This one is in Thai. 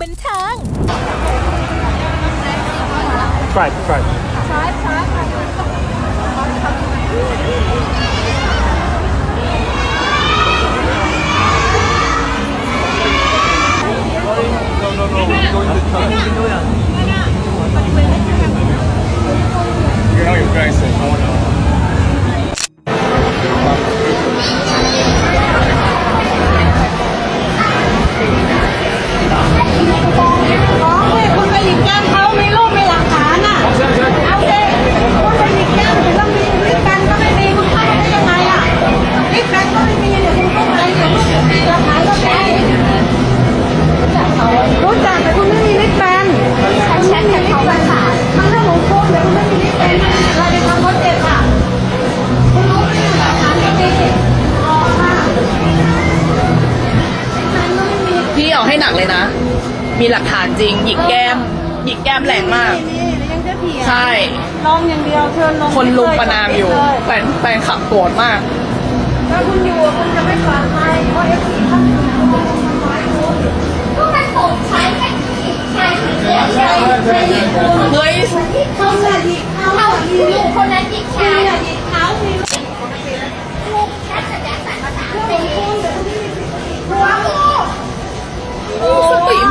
บันเทิง Try, try. ปฏิเวณ พี่เอาให้หนักเลยนะ มีหลักฐานจริง หยิกแก้ม หยิกแก้มแรงมาก นี่แล้วยังจะเถียงใช่ ลองอย่างเดียวเชิญลงคนลุมประนามอยู่แฟนแฟนขับโกรธมาก ถ้าคุณอยู่อะคุณจะไม่ปลอดภัยเพราะเอฟซีท่านอยู่ทำร้ายคุณ